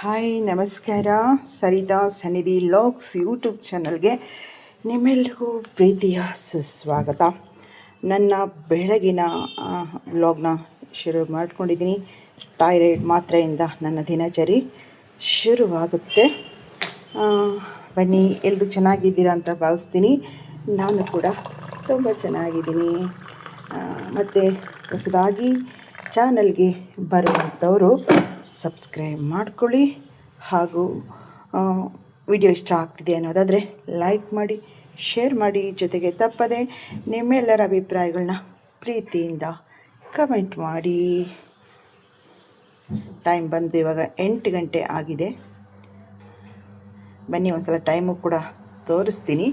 Hi ನಮಸ್ಕಾರ. ಸರಿತಾ ಸನ್ನಿಧಿ logs YouTube ಚಾನಲ್ಗೆ ನಿಮ್ಮೆಲ್ಲರಿಗೂ ಪ್ರೀತಿಯ ಸುಸ್ವಾಗತ. ನನ್ನ ಬೆಳಗಿನ ವ್ಲಾಗ್ನ ಶುರು ಮಾಡ್ಕೊಂಡಿದ್ದೀನಿ. ಥೈರಾಯ್ಡ್ ಮಾತ್ರೆಯಿಂದ ನನ್ನ ದಿನಚರಿ ಶುರುವಾಗುತ್ತೆ. ಬನ್ನಿ ಎಲ್ಲರೂ ಚೆನ್ನಾಗಿದ್ದೀರಾ ಅಂತ ಭಾವಿಸ್ತೀನಿ. ನಾನು ಕೂಡ ತುಂಬ ಚೆನ್ನಾಗಿದ್ದೀನಿ. ಮತ್ತು ಹೊಸದಾಗಿ ಚಾನಲ್ಗೆ ಬರುವಂಥವರು ಸಬ್ಸ್ಕ್ರೈಬ್ ಮಾಡ್ಕೊಳ್ಳಿ ಹಾಗೂ ವಿಡಿಯೋ ಇಷ್ಟ ಆಗ್ತಿದೆ ಅನ್ನೋದಾದರೆ ಲೈಕ್ ಮಾಡಿ, ಶೇರ್ ಮಾಡಿ. ಜೊತೆಗೆ ತಪ್ಪದೆ ನಿಮ್ಮೆಲ್ಲರ ಅಭಿಪ್ರಾಯಗಳನ್ನ ಪ್ರೀತಿಯಿಂದ ಕಮೆಂಟ್ ಮಾಡಿ. ಟೈಮ್ ಬಂದು ಇವಾಗ ಎಂಟು ಗಂಟೆ ಆಗಿದೆ. ಬನ್ನಿ ಒಂದು ಸಲ ಟೈಮು ಕೂಡ ತೋರಿಸ್ತೀನಿ.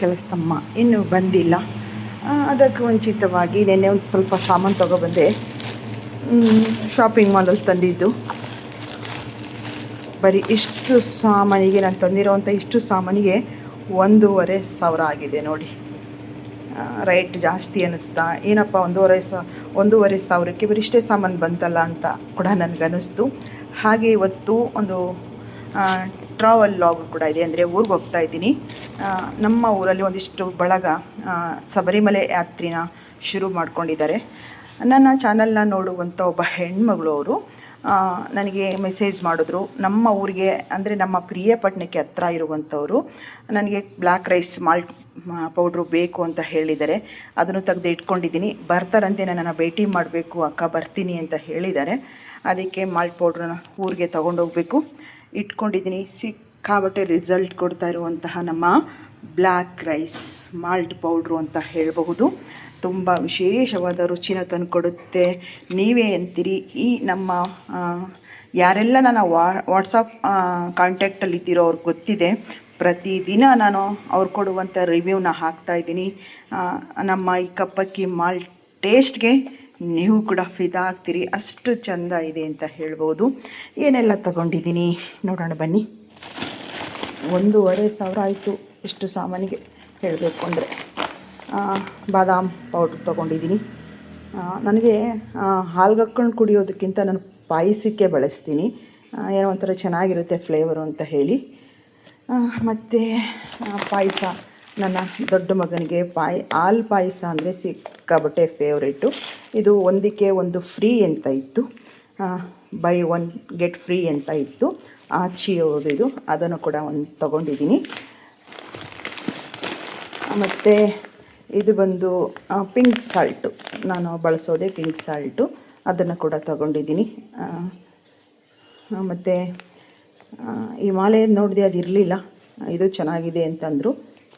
ಕೆಲಸದಮ್ಮ ಇನ್ನೂ ಬಂದಿಲ್ಲ. ಅದಕ್ಕೆ ಮುಂಚಿತವಾಗಿ ನೆನ್ನೆ ಒಂದು ಸ್ವಲ್ಪ ಸಾಮಾನು ತೊಗೊಬಂದೆ. ಶಾಪಿಂಗ್ ಮಾಲಲ್ಲಿ ತಂದಿದ್ದು. ಬರೀ ಇಷ್ಟು ಸಾಮಾನಿಗೆ ನಾನು ತಂದಿರೋವಂಥ ಇಷ್ಟು ಸಾಮಾನಿಗೆ ಒಂದೂವರೆ ಸಾವಿರ ಆಗಿದೆ ನೋಡಿ. ರೈಟ್ ಜಾಸ್ತಿ ಅನ್ನಿಸ್ತಾ. ಏನಪ್ಪ, ಒಂದೂವರೆ ಸಾ, ಒಂದೂವರೆ ಸಾವಿರಕ್ಕೆ ಬರೀ ಇಷ್ಟೇ ಸಾಮಾನು ಬಂತಲ್ಲ ಅಂತ ಕೂಡ ನನಗನ್ನಿಸ್ತು. ಹಾಗೆ ಇವತ್ತು ಒಂದು ಟ್ರಾವೆಲ್ ಲಾಗ್ ಕೂಡ ಇದೆ ಅಂದರೆ ಊರಿಗೆ ಹೋಗ್ತಾ ಇದ್ದೀನಿ. ನಮ್ಮ ಊರಲ್ಲಿ ಒಂದಿಷ್ಟು ಬಳಗ ಶಬರಿಮಲೆ ಯಾತ್ರೆನ ಶುರು ಮಾಡ್ಕೊಂಡಿದ್ದಾರೆ. ನನ್ನ ಚಾನಲ್ನ ನೋಡುವಂಥ ಒಬ್ಬ ಹೆಣ್ಮಗಳು ಅವರು ನನಗೆ ಮೆಸೇಜ್ ಮಾಡಿದ್ರು. ನಮ್ಮ ಊರಿಗೆ ಅಂದರೆ ನಮ್ಮ ಪ್ರಿಯಪಟ್ಟಣಕ್ಕೆ ಹತ್ರ ಇರುವಂಥವರು, ನನಗೆ ಬ್ಲ್ಯಾಕ್ ರೈಸ್ ಮಾಲ್ಟ್ ಪೌಡ್ರು ಬೇಕು ಅಂತ ಹೇಳಿದ್ದಾರೆ. ಅದನ್ನು ತೆಗೆದು ಇಟ್ಕೊಂಡಿದ್ದೀನಿ. ಬರ್ತಾರಂತೆ, ನನ್ನನ್ನು ಭೇಟಿ ಮಾಡಬೇಕು, ಅಕ್ಕ ಬರ್ತೀನಿ ಅಂತ ಹೇಳಿದ್ದಾರೆ. ಅದಕ್ಕೆ ಮಾಲ್ಟ್ ಪೌಡ್ರನ್ನ ಊರಿಗೆ ತೊಗೊಂಡೋಗ್ಬೇಕು. ಇಟ್ಕೊಂಡಿದ್ದೀನಿ. ಸಿಕ್ಕಾಬಟ್ಟೆ ರಿಸಲ್ಟ್ ಕೊಡ್ತಾ ಇರುವಂತಹ ನಮ್ಮ ಬ್ಲ್ಯಾಕ್ ರೈಸ್, ಮಾಲ್ಟ್ ಪೌಡ್ರು ಅಂತ ಹೇಳಬಹುದು. ತುಂಬ ವಿಶೇಷವಾದ ರುಚಿನ ತಂದುಕೊಡುತ್ತೆ ನೀವೇ ಅಂತೀರಿ, ಈ ನಮ್ಮ ಯಾರೆಲ್ಲ ನನ್ನ ವಾ, ವಾಟ್ಸಪ್ ಕಾಂಟ್ಯಾಕ್ಟಲ್ಲಿ ಇದ್ದಿರೋ ಅವ್ರಿಗೆ ಗೊತ್ತಿದೆ. ಪ್ರತಿದಿನ ನಾನು ಅವ್ರು ಕೊಡುವಂಥ ರಿವ್ಯೂನ ಹಾಕ್ತಾ ಇದ್ದೀನಿ. ನಮ್ಮ ಈ ಕಪ್ಪಕ್ಕಿ ಮಾಲ್ಟ್ ಟೇಸ್ಟ್ಗೆ ನೀವು ಕೂಡ ಫಿದಾ ಆಗ್ತೀರಿ. ಅಷ್ಟು ಚಂದ ಇದೆ ಅಂತ ಹೇಳ್ಬೋದು. ಏನೆಲ್ಲ ತಗೊಂಡಿದ್ದೀನಿ? ನೋಡೋಣ ಬನ್ನಿ. ಒಂದೂವರೆ ಸಾವಿರ ಆಯಿತು. ಇಷ್ಟು ಸಾಮಾನಿಗೆ ಹೇಳಬೇಕು ಅಂದರೆ. ಬಾದಾಮ್ ಪೌಡ್ರ್ ತೊಗೊಂಡಿದ್ದೀನಿ. ನನಗೆ ಹಾಲ್ಗಕ್ಕೊಂಡು ಕುಡಿಯೋದಕ್ಕಿಂತ ನಾನು ಪಾಯಸಕ್ಕೆ ಬಳಸ್ತೀನಿ. ಏನೋ ಒಂಥರ ಚೆನ್ನಾಗಿರುತ್ತೆ ಫ್ಲೇವರು ಅಂತ ಹೇಳಿ. ಮತ್ತು ಪಾಯಸ. ನನ್ನ ದೊಡ್ಡ ಮಗನಿಗೆ ಪಾಯ್, ಹಾಲು ಪಾಯಸ ಅಂದರೆ ಸಿಕ್ಕಾಬಟ್ಟೆ ಫೇವ್ರೇಟು ಇದು ಒಂದಕ್ಕೆ ಒಂದು ಫ್ರೀ ಅಂತ ಇತ್ತು. ಬೈ ಒನ್ ಗೆಟ್ ಫ್ರೀ ಅಂತ ಇತ್ತು. ಆಚಿಯೋದು ಇದು. ಅದನ್ನು ಕೂಡ ಒಂದು ತೊಗೊಂಡಿದ್ದೀನಿ. ಮತ್ತು ಇದು ಬಂದು ಪಿಂಕ್ ಸಾಲ್ಟು ನಾನು ಬಳಸೋದೇ ಪಿಂಕ್ ಸಾಲ್ಟು ಅದನ್ನು ಕೂಡ ತಗೊಂಡಿದ್ದೀನಿ. ಮತ್ತು ಹಿಮಾಲಯದ ಮಾಲೆ ನೋಡಿದೆ ಅದು ಇರಲಿಲ್ಲ ಇದು ಚೆನ್ನಾಗಿದೆ ಅಂತಂದರು.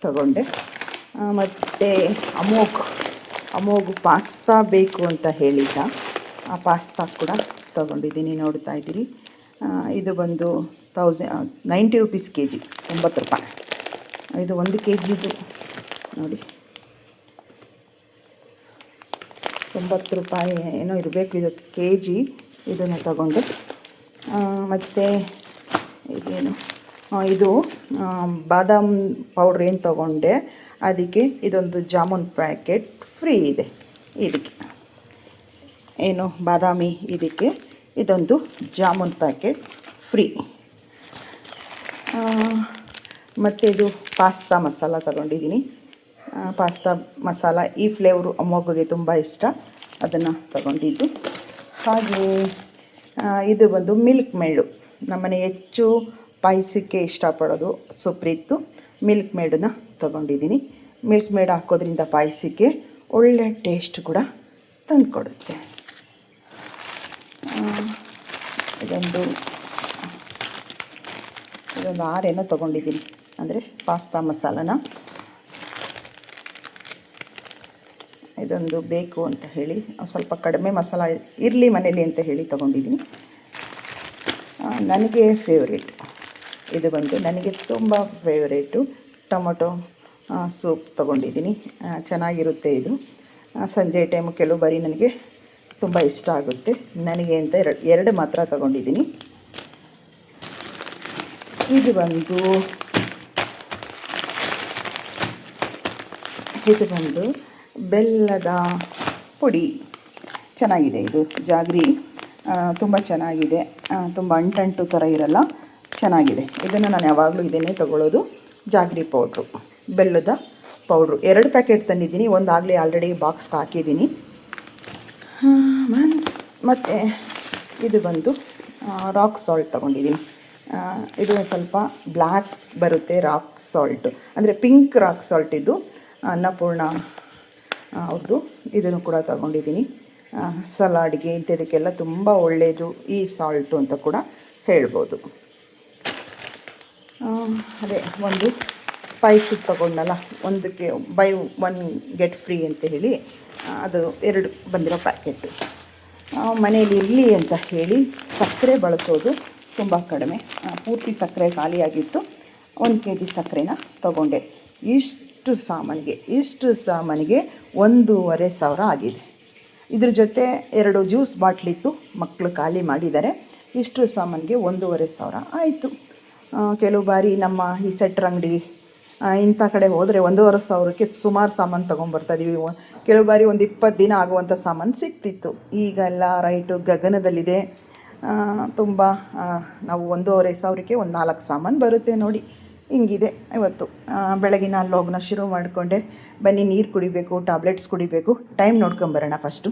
ತಗೊಂಡೆ. ಮತ್ತು ಅಮೋಘ್ ಅಮೋಘ್ ಪಾಸ್ತಾ ಬೇಕು ಅಂತ ಹೇಳಿದ್ದ. ಆ ಪಾಸ್ತಾ ಕೂಡ ತಗೊಂಡಿದ್ದೀನಿ, ನೋಡ್ತಾ ಇದ್ದೀರಿ. ಇದು ಬಂದು thousand ninety rupees K G ಒಂಬತ್ತು ರೂಪಾಯಿ. ಇದು ಒಂದು ಕೆ ಜಿದು ನೋಡಿ. ತೊಂಬತ್ತು ರೂಪಾಯಿ ಏನೋ ಇರಬೇಕು, ಇದು ಕೆ ಜಿ ಇದನ್ನು ತಗೊಂಡು. ಮತ್ತು ಇದೇನು? ಇದು ಬಾದಾಮ್ ಪೌಡ್ರ್ ಏನು ತಗೊಂಡೆ, ಅದಕ್ಕೆ ಇದೊಂದು ಜಾಮೂನ್ ಪ್ಯಾಕೆಟ್ ಫ್ರೀ ಇದೆ. ಇದಕ್ಕೆ. ಏನು, ಬಾದಾಮಿ ಇದಕ್ಕೆ ಇದೊಂದು ಜಾಮೂನ್ ಪ್ಯಾಕೆಟ್ ಫ್ರೀ ಮತ್ತು ಇದು ಪಾಸ್ತಾ ಮಸಾಲ ತಗೊಂಡಿದ್ದೀನಿ. ಪಾಸ್ತಾ ಮಸಾಲ ಈ ಫ್ಲೇವರು ಅಮ್ಮಗ್ಗೆ ತುಂಬ ಇಷ್ಟ. ಅದನ್ನು ತಗೊಂಡಿದ್ದು. ಹಾಗೆ ಇದು ಬಂದು ಮಿಲ್ಕ್ ಮೇಡು ನಮ್ಮನೆ ಹೆಚ್ಚು ಪಾಯಸಕ್ಕೆ ಇಷ್ಟಪಡೋದು ಸುಪ್ರೀತು ಮಿಲ್ಕ್ ಮೇಡನ್ನ ತಗೊಂಡಿದ್ದೀನಿ. ಮಿಲ್ಕ್ ಮೇಡ್ ಹಾಕೋದ್ರಿಂದ ಪಾಯಸಕ್ಕೆ ಒಳ್ಳೆ ಟೇಸ್ಟ್ ಕೂಡ ತಂದುಕೊಡುತ್ತೆ. ಇದೊಂದು ಇದೊಂದು ಆರೇನೋ ತೊಗೊಂಡಿದ್ದೀನಿ. ಅಂದರೆ ಪಾಸ್ತಾ ಮಸಾಲನ. ಇದೊಂದು ಬೇಕು ಅಂತ ಹೇಳಿ, ಸ್ವಲ್ಪ ಕಡಿಮೆ ಮಸಾಲ ಇರಲಿ ಮನೇಲಿ ಅಂತ ಹೇಳಿ ತೊಗೊಂಡಿದ್ದೀನಿ. ನನಗೆ ಫೇವ್ರೇಟ್ ಇದು ಬಂದು ನನಗೆ ತುಂಬ ಫೇವ್ರೇಟು ಟೊಮೊಟೊ ಸೂಪ್ ತೊಗೊಂಡಿದ್ದೀನಿ. ಚೆನ್ನಾಗಿರುತ್ತೆ ಇದು. ಸಂಜೆ ಟೈಮು ಕೆಲವು ಬಾರಿ ನನಗೆ ತುಂಬ ಇಷ್ಟ ಆಗುತ್ತೆ. ನನಗೆ ಅಂತ ಎರಡು ಎರಡು ಮಾತ್ರ ತಗೊಂಡಿದ್ದೀನಿ. ಇದು ಬಂದು ಇದು ಬಂದು ಬೆಲ್ಲದ ಪುಡಿ. ಚೆನ್ನಾಗಿದೆ ಇದು. ಜಾಗ್ರಿ ತುಂಬ ಚೆನ್ನಾಗಿದೆ. ತುಂಬ ಅಂಟಂಟು ಥರ ಇರಲ್ಲ. ಚೆನ್ನಾಗಿದೆ. ಇದನ್ನು ನಾನು ಯಾವಾಗಲೂ ಇದನ್ನೇ ತಗೊಳ್ಳೋದು ಜಾಗ್ರಿ ಪೌಡ್ರು. ಬೆಲ್ಲದ ಪೌಡ್ರು. ಎರಡು ಪ್ಯಾಕೆಟ್ ತಂದಿದ್ದೀನಿ. ಒಂದು ಆಗಲೇ ಆಲ್ರೆಡಿ ಬಾಕ್ಸ್ಗೆ ಹಾಕಿದ್ದೀನಿ. ಮತ್ತು ಇದು ಬಂದು ರಾಕ್ ಸಾಲ್ಟ್ ತೊಗೊಂಡಿದ್ದೀನಿ. ಇದು ಸ್ವಲ್ಪ ಬ್ಲ್ಯಾಕ್ ಬರುತ್ತೆ ರಾಕ್ ಸಾಲ್ಟು. ಅಂದರೆ ಪಿಂಕ್ ರಾಕ್ ಸಾಲ್ಟ್ ಇದು. ಅನ್ನಪೂರ್ಣ ಅವ್ರದ್ದು ಇದನ್ನು ಕೂಡ ತಗೊಂಡಿದ್ದೀನಿ. ಸಲಾಡ್ಗೆ ಇಂಥದಕ್ಕೆಲ್ಲ ತುಂಬ ಒಳ್ಳೆಯದು ಈ ಸಾಲ್ಟು ಅಂತ ಕೂಡ ಹೇಳ್ಬೋದು. ಅದೇ ಒಂದು ಪಾಯಸದ ತಗೊಂಡಲ್ಲ, ಒಂದಕ್ಕೆ ಬೈ ಒನ್ ಗೆಟ್ ಫ್ರೀ ಅಂತ ಹೇಳಿ ಅದು ಎರಡು ಬಂದಿರೋ ಪ್ಯಾಕೆಟು ಮನೆಯಲ್ಲಿ ಇರಲಿ ಅಂತ ಹೇಳಿ ಸಕ್ಕರೆ ಬಳಸೋದು ತುಂಬ ಕಡಿಮೆ. ಪೂರ್ತಿ ಸಕ್ಕರೆ ಖಾಲಿಯಾಗಿತ್ತು. ಒಂದು ಕೆ ಜಿ ಸಕ್ಕರೆನ ತಗೊಂಡೆ. ಇಷ್ಟು ಸಾಮಾನಿಗೆ ಇಷ್ಟು ಸಾಮಾನಿಗೆ ಒಂದೂವರೆ ಸಾವಿರ ಆಗಿದೆ. ಇದ್ರ ಜೊತೆ ಎರಡು ಜ್ಯೂಸ್ ಬಾಟ್ಲಿತ್ತು ಮಕ್ಕಳು ಖಾಲಿ ಮಾಡಿದ್ದಾರೆ. ಇಷ್ಟು ಸಾಮಾನಿಗೆ ಒಂದೂವರೆ ಸಾವಿರ ಆಯಿತು. ಕೆಲವು ಬಾರಿ ನಮ್ಮ ಈ ಸೆಟ್ರ್ ಅಂಗಡಿ ಇಂಥ ಕಡೆ ಹೋದರೆ ಒಂದೂವರೆ ಸಾವಿರಕ್ಕೆ ಸುಮಾರು ಸಾಮಾನು ತೊಗೊಂಬರ್ತಾಯಿದ್ದೀವಿ ಕೆಲವು ಬಾರಿ ಒಂದು ಇಪ್ಪತ್ತು ದಿನ ಆಗುವಂಥ ಸಾಮಾನು ಸಿಕ್ತಿತ್ತು. ಈಗೆಲ್ಲ ರೈಟು ಗಗನದಲ್ಲಿದೆ. ತುಂಬ ನಾವು ಒಂದೂವರೆ ಸಾವಿರಕ್ಕೆ ಒಂದು ನಾಲ್ಕು ಸಾಮಾನು ಬರುತ್ತೆ ನೋಡಿ. ಹಿಂಗಿದೆ ಇವತ್ತು. ಬೆಳಗಿನ ಲೋಗ್ನ ಶುರು ಮಾಡಿಕೊಂಡೆ. ಬನ್ನಿ, ನೀರು ಕುಡಿಬೇಕು, ಟ್ಯಾಬ್ಲೆಟ್ಸ್ ಕುಡಿಬೇಕು. ಟೈಮ್ ನೋಡ್ಕೊಂಬರೋಣ ಫಸ್ಟು.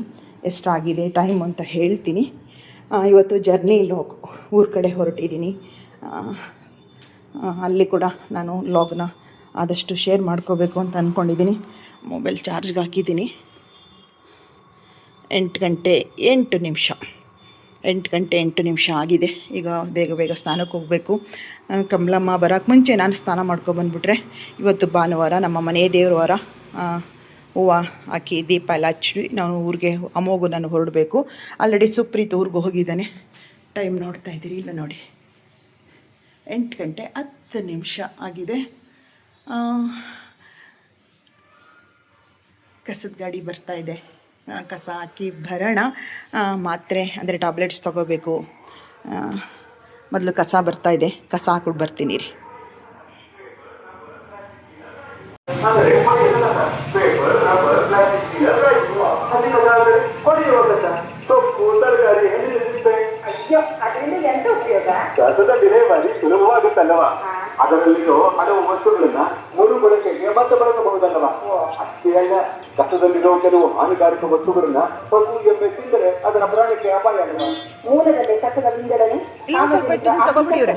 ಎಷ್ಟಾಗಿದೆ ಟೈಮ್ ಅಂತ ಹೇಳ್ತೀನಿ. ಇವತ್ತು ಜರ್ನಿ ಲೋಗ್ ಊರ ಕಡೆ ಹೊರಟಿದ್ದೀನಿ ಅಲ್ಲಿ ಕೂಡ ನಾನು ಲಾಗ್ನ ಆದಷ್ಟು ಶೇರ್ ಮಾಡ್ಕೋಬೇಕು ಅಂತ ಅಂದ್ಕೊಂಡಿದ್ದೀನಿ ಮೊಬೈಲ್ ಚಾರ್ಜ್ಗೆ ಹಾಕಿದ್ದೀನಿ ಎಂಟು ಗಂಟೆ ಎಂಟು ನಿಮಿಷ. ಎಂಟು ಗಂಟೆ ಎಂಟು ನಿಮಿಷ ಆಗಿದೆ. ಈಗ ಬೇಗ ಬೇಗ ಸ್ನಾನಕ್ಕೆ ಹೋಗಬೇಕು. ಕಮಲಮ್ಮ ಬರೋಕ್ಕೆ ಮುಂಚೆ ನಾನು ಸ್ನಾನ ಮಾಡ್ಕೊಬಂದ್ಬಿಟ್ರೆ ಇವತ್ತು ಭಾನುವಾರ ನಮ್ಮ ಮನೆ ದೇವ್ರ ವಾರ ಹೂವು ಹಾಕಿ ದೀಪ ಎಲ್ಲ ಹಚ್ಚಿ ನಾನು ಊರಿಗೆ ಅಮೋಗು ನಾನು ಹೊರಡಬೇಕು. ಆಲ್ರೆಡಿ ಸುಪ್ರೀತ್ ಊರಿಗೆ ಹೋಗಿದ್ದಾನೆ. ಟೈಮ್ ನೋಡ್ತಾ ಇದ್ದೀರಿ ಇಲ್ಲ ನೋಡಿ? ಎಂಟು ಗಂಟೆ ಹತ್ತು ನಿಮಿಷ ಆಗಿದೆ. ಕಸದ ಗಾಡಿ ಬರ್ತಾ ಇದೆ. ಕಸ ಹಾಕಿ ಬರೋಣ. ಮಾತ್ರೆ, ಅಂದರೆ ಟ್ಯಾಬ್ಲೆಟ್ಸ್ ತೊಗೋಬೇಕು. ಮೊದಲು ಕಸ ಬರ್ತಾ ಇದೆ. ಕಸ ಹಾಕ್ಬಿಟ್ಟು ಬರ್ತೀನಿ ರೀ ಸುಲಭವಾಗುತ್ತಲ್ಲವಾ ಅದರಲ್ಲಿರೋ ಹಲವು ವಸ್ತುಗಳನ್ನ ಮೂರು ಬಳಕೆಗೆ ಮತ್ತೆ ಬಳಸಬಹುದಲ್ಲವಾ ಅಷ್ಟೇ ಅಲ್ಲ ಕಸದಲ್ಲಿರೋ ಕೆಲವು ಹಾನಿಕಾರಕ ವಸ್ತುಗಳನ್ನ ಪಶು ಎಮ್ಮೆ ತಿಂದರೆ ಅದರ ಪ್ರಾಣಕ್ಕೆ ಅಪಾಯ ಅಲ್ಲವಾ ಮೂಲದಲ್ಲಿ ಕಸದ ವಿಂಗಡಣೆ ಇನ್ನೊಂದು ಸ್ವಲ್ಪ ಇಟ್ಟಿದ್ದೀನಿ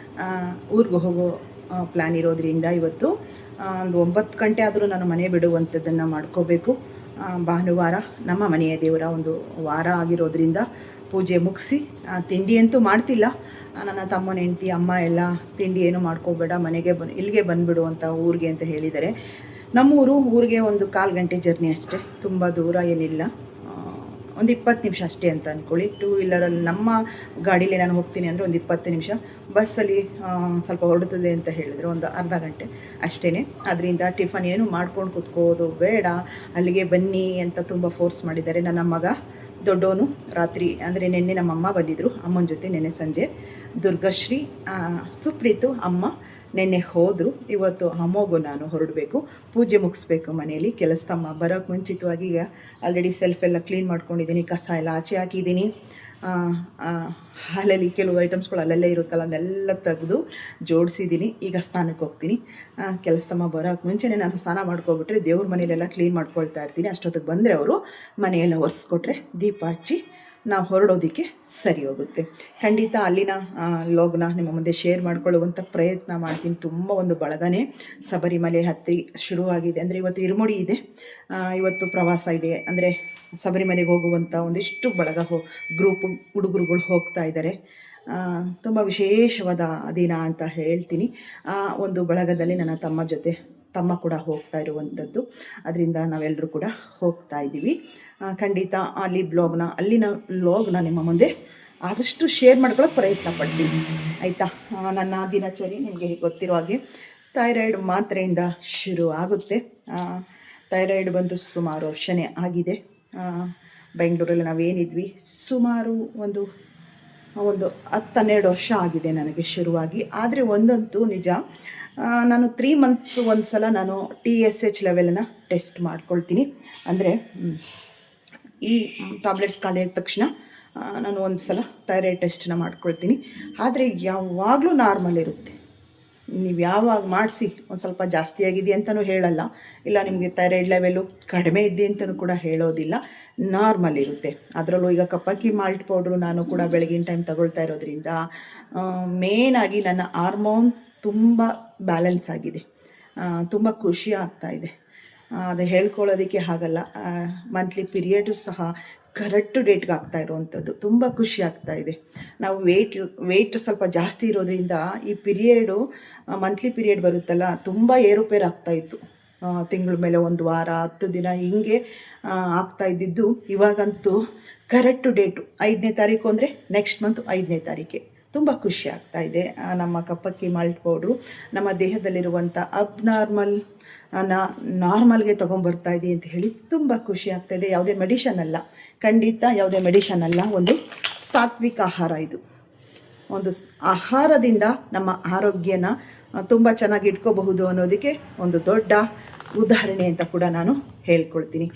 ಊರಿಗೆ ಹೋಗೋ ಪ್ಲ್ಯಾನ್ ಇರೋದ್ರಿಂದ ಇವತ್ತು ಒಂದು ಒಂಬತ್ತು ಗಂಟೆ ಆದರೂ ನಾನು ಮನೆ ಬಿಡುವಂಥದ್ದನ್ನು ಮಾಡ್ಕೋಬೇಕು. ಭಾನುವಾರ ನಮ್ಮ ಮನೆಯ ದೇವರ ಒಂದು ವಾರ ಆಗಿರೋದ್ರಿಂದ ಪೂಜೆ ಮುಗಿಸಿ ತಿಂಡಿ ಅಂತೂ ಮಾಡ್ತಿಲ್ಲ. ನನ್ನ ತಮ್ಮನ ಹೆಂಡತಿ, ಅಮ್ಮ ಎಲ್ಲ ತಿಂಡಿ ಏನು ಮಾಡ್ಕೋಬೇಡ, ಮನೆಗೆ ಬನ್, ಇಲ್ಲಿಗೆ ಬಂದುಬಿಡುವಂಥ ಊರಿಗೆ ಅಂತ ಹೇಳಿದ್ದಾರೆ. ನಮ್ಮೂರು ಊರಿಗೆ ಒಂದು ಕಾಲು ಗಂಟೆ ಜರ್ನಿ ಅಷ್ಟೇ, ತುಂಬ ದೂರ ಏನಿಲ್ಲ. ಒಂದು ಇಪ್ಪತ್ತು ನಿಮಿಷ ಅಷ್ಟೇ ಅಂತ ಅಂದ್ಕೊಳ್ಳಿ. ಟೂ ವೀಲರಲ್ಲಿ ನಮ್ಮ ಗಾಡೀಲಿ ನಾನು ಹೋಗ್ತೀನಿ ಅಂದರೆ ಒಂದು ಇಪ್ಪತ್ತು ನಿಮಿಷ. ಬಸ್ಸಲ್ಲಿ ಸ್ವಲ್ಪ ಹೊರಡುತ್ತದೆ ಅಂತ ಹೇಳಿದರೆ, ಒಂದು ಅರ್ಧ ಗಂಟೆ ಅಷ್ಟೇ ಅದರಿಂದ ಟಿಫನ್ ಏನು ಮಾಡ್ಕೊಂಡು ಕೂತ್ಕೋದು ಬೇಡ. ಅಲ್ಲಿಗೆ ಬನ್ನಿ ಅಂತ ತುಂಬ ಫೋರ್ಸ್ ಮಾಡಿದ್ದಾರೆ. ನನ್ನ ಮಗ, ದೊಡ್ಡವನು ರಾತ್ರಿ, ಅಂದರೆ ನಿನ್ನೆ ನಮ್ಮಮ್ಮ ಬಂದಿದ್ದರು ಅಮ್ಮನ ಜೊತೆ ನೆನ್ನೆ ಸಂಜೆ. ದುರ್ಗಶ್ರೀ ಸುಪ್ರೀತು ಅಮ್ಮ ನೆನ್ನೆ ಹೋದರು. ಇವತ್ತು ಅಮೋಗು ನಾನು ಹೊರಡಬೇಕು. ಪೂಜೆ ಮುಗಿಸ್ಬೇಕು ಮನೆಯಲ್ಲಿ. ಕೆಲಸದಮ್ಮ ಬರೋಕ್ಕೆ ಮುಂಚಿತವಾಗಿ ಈಗ ಆಲ್ರೆಡಿ ಸೆಲ್ಫ್ ಎಲ್ಲ ಕ್ಲೀನ್ ಮಾಡ್ಕೊಂಡಿದ್ದೀನಿ. ಕಸ ಎಲ್ಲ ಆಚೆ ಹಾಕಿದ್ದೀನಿ. ಹಾಲಲ್ಲಿ ಕೆಲವು ಐಟಮ್ಸ್ಗಳು ಅಲ್ಲಲ್ಲೇ ಇರುತ್ತಲ್ಲ ಅದನ್ನೆಲ್ಲ ತೆಗೆದು ಜೋಡಿಸಿದ್ದೀನಿ. ಈಗ ಸ್ನಾನಕ್ಕೆ ಹೋಗ್ತೀನಿ. ಕೆಲಸದಮ್ಮ ಬರೋಕ್ಕೆ ಮುಂಚೆನೇ ನಾನು ಸ್ನಾನ ಮಾಡ್ಕೊಬಿಟ್ರೆ ದೇವ್ರ ಮನೇಲೆಲ್ಲ ಕ್ಲೀನ್ ಮಾಡ್ಕೊಳ್ತಾ ಇರ್ತೀನಿ. ಅಷ್ಟೊತ್ತಿಗೆ ಬಂದರೆ ಅವರು ಮನೆಯೆಲ್ಲ ಒರೆಸ್ಕೊಟ್ರೆ ದೀಪ ಹಚ್ಚಿ ನಾವು ಹೊರಡೋದಕ್ಕೆ ಸರಿ ಹೋಗುತ್ತೆ. ಖಂಡಿತ ಅಲ್ಲಿನ ಲೋಗ್ನ ನಿಮ್ಮ ಮುಂದೆ ಶೇರ್ ಮಾಡ್ಕೊಳ್ಳುವಂಥ ಪ್ರಯತ್ನ ಮಾಡ್ತೀನಿ. ತುಂಬ ಒಂದು ಬಳಗನೇ ಶಬರಿಮಲೆ ಹತ್ತಿ ಶುರುವಾಗಿದೆ. ಅಂದರೆ ಇವತ್ತು ಇರುಮುಡಿ ಇದೆ. ಇವತ್ತು ಪ್ರವಾಸ ಇದೆ. ಅಂದರೆ ಶಬರಿಮಲೆಗೆ ಹೋಗುವಂಥ ಒಂದಿಷ್ಟು ಬಳಗ ಹೋ ಗ್ರೂಪ್ ಹುಡುಗರುಗಳು ಹೋಗ್ತಾ ಇದ್ದಾರೆ. ತುಂಬ ವಿಶೇಷವಾದ ದಿನ ಅಂತ ಹೇಳ್ತೀನಿ. ಆ, ಒಂದು ಬಳಗದಲ್ಲಿ ನನ್ನ ತಮ್ಮ ಜೊತೆ, ತಮ್ಮ ಕೂಡ ಹೋಗ್ತಾ ಇರುವಂಥದ್ದು ಅದರಿಂದ ನಾವೆಲ್ಲರೂ ಕೂಡ ಹೋಗ್ತಾ ಇದ್ದೀವಿ. ಖಂಡಿತ ಅಲ್ಲಿ ಬ್ಲಾಗ್ನ ಅಲ್ಲಿನ ಬ್ಲಾಗ್ನ ನಿಮ್ಮ ಮುಂದೆ ಆದಷ್ಟು ಶೇರ್ ಮಾಡ್ಕೊಳ್ಳೋಕೆ ಪ್ರಯತ್ನ ಪಡ್ತೀನಿ ಆಯಿತಾ? ನನ್ನ ದಿನಚರಿ ನಿಮಗೆ ಗೊತ್ತಿರೋ ಹಾಗೆ ಥೈರಾಯ್ಡ್ ಮಾತ್ರೆಯಿಂದ ಶುರು ಆಗುತ್ತೆ. ಥೈರಾಯ್ಡ್ ಬಂದು ಸುಮಾರು ವರ್ಷನೇ ಆಗಿದೆ. ಬೆಂಗಳೂರಲ್ಲಿ ನಾವೇನಿದ್ವಿ? ಸುಮಾರು ಒಂದು ಒಂದು ಹತ್ತು ಹನ್ನೆರಡು ವರ್ಷ ಆಗಿದೆ ನನಗೆ ಶುರುವಾಗಿ. ಆದರೆ ಒಂದಂತೂ ನಿಜ ನಾನು ತ್ರೀ ಮಂತ್ ಒಂದು ಸಲ ನಾನು ಟಿ ಎಸ್ ಎಚ್ ಲೆವೆಲನ್ನು ಟೆಸ್ಟ್ ಮಾಡ್ಕೊಳ್ತೀನಿ. ಅಂದರೆ ಈ ಟ್ಯಾಬ್ಲೆಟ್ಸ್ ಖಾಲಿ ಆದ ತಕ್ಷಣ ನಾನು ಒಂದು ಸಲ ಥೈರಾಯ್ಡ್ ಟೆಸ್ಟನ್ನ ಮಾಡ್ಕೊಳ್ತೀನಿ. ಆದರೆ ಯಾವಾಗಲೂ ನಾರ್ಮಲ್ ಇರುತ್ತೆ. ನೀವು ಯಾವಾಗ ಮಾಡಿಸಿ, ಒಂದು ಸ್ವಲ್ಪ ಜಾಸ್ತಿ ಆಗಿದೆ ಅಂತಲೂ ಹೇಳಲ್ಲ. ಇಲ್ಲ ನಿಮಗೆ ಥೈರಾಯ್ಡ್ ಲೆವೆಲು ಕಡಿಮೆ ಇದೆ ಅಂತಲೂ ಕೂಡ ಹೇಳೋದಿಲ್ಲ. ನಾರ್ಮಲ್ ಇರುತ್ತೆ. ಅದರಲ್ಲೂ ಈಗ ಕಪ್ಪಕ್ಕಿ ಮಾಲ್ಟ್ ಪೌಡ್ರು ನಾನು ಕೂಡ ಬೆಳಗಿನ ಟೈಮ್ ತಗೊಳ್ತಾ ಇರೋದ್ರಿಂದ ಮೇನಾಗಿ ನನ್ನ ಹಾರ್ಮೋನ್ ತುಂಬ ಬ್ಯಾಲೆನ್ಸ್ ಆಗಿದೆ. ತುಂಬ ಖುಷಿ ಆಗ್ತಾ ಇದೆ. ಅದು ಹೇಳ್ಕೊಳ್ಳೋದಕ್ಕೆ ಆಗಲ್ಲ ಮಂತ್ಲಿ ಪೀರಿಯಡು ಸಹ ಕರೆಕ್ಟ್ ಡೇಟ್ಗೆ ಆಗ್ತಾ ಇರುವಂಥದ್ದು. ತುಂಬ ಖುಷಿ ಆಗ್ತಾ ಇದೆ. ನಾವು ವೆಯ್ಟ್ ವೆಯ್ಟ್ ಸ್ವಲ್ಪ ಜಾಸ್ತಿ ಇರೋದ್ರಿಂದ ಈ ಪಿರಿಯಡು ಮಂತ್ಲಿ ಪಿರಿಯಡ್ ಬರುತ್ತಲ್ಲ, ತುಂಬ ಏರುಪೇರು ಆಗ್ತಾ ಇತ್ತು. ತಿಂಗಳ ಮೇಲೆ ಒಂದು ವಾರ, ಹತ್ತು ದಿನ ಹಿಂಗೆ ಆಗ್ತಾ ಇದ್ದಿದ್ದು. ಇವಾಗಂತೂ ಕರೆಕ್ಟು ಡೇಟು ಐದನೇ ತಾರೀಕು ಅಂದರೆ ನೆಕ್ಸ್ಟ್ ಮಂತ್ ಐದನೇ ತಾರೀಕೆ. ತುಂಬ ಖುಷಿ ಆಗ್ತಾ ಇದೆ. ನಮ್ಮ ಕಪ್ಪಕ್ಕಿ ಮಾಲ್ಟ್ ಪೌಡ್ರು ನಮ್ಮ ದೇಹದಲ್ಲಿರುವಂಥ ಅಬ್ನಾರ್ಮಲ್ ನಾರ್ಮಲ್ಗೆ ತೊಗೊಂಬರ್ತಾ ಇದ್ದೀನಿ ಅಂತ ಹೇಳಿ ತುಂಬ ಖುಷಿ ಆಗ್ತಾ ಇದೆ ಯಾವುದೇ ಮೆಡಿಷನ್ ಅಲ್ಲ. ಖಂಡಿತ ಯಾವುದೇ ಮೆಡಿಷನ್ ಅಲ್ಲ. ಒಂದು ಸಾತ್ವಿಕ ಆಹಾರ ಇದು. ಒಂದು ಆಹಾರದಿಂದ ನಮ್ಮ ಆರೋಗ್ಯನ ತುಂಬ ಚೆನ್ನಾಗಿ ಇಟ್ಕೋಬಹುದು ಅನ್ನೋದಕ್ಕೆ ಒಂದು ದೊಡ್ಡ ಉದಾಹರಣೆ ಅಂತ ಕೂಡ ನಾನು ಹೇಳ್ಕೊಳ್ತೀನಿ.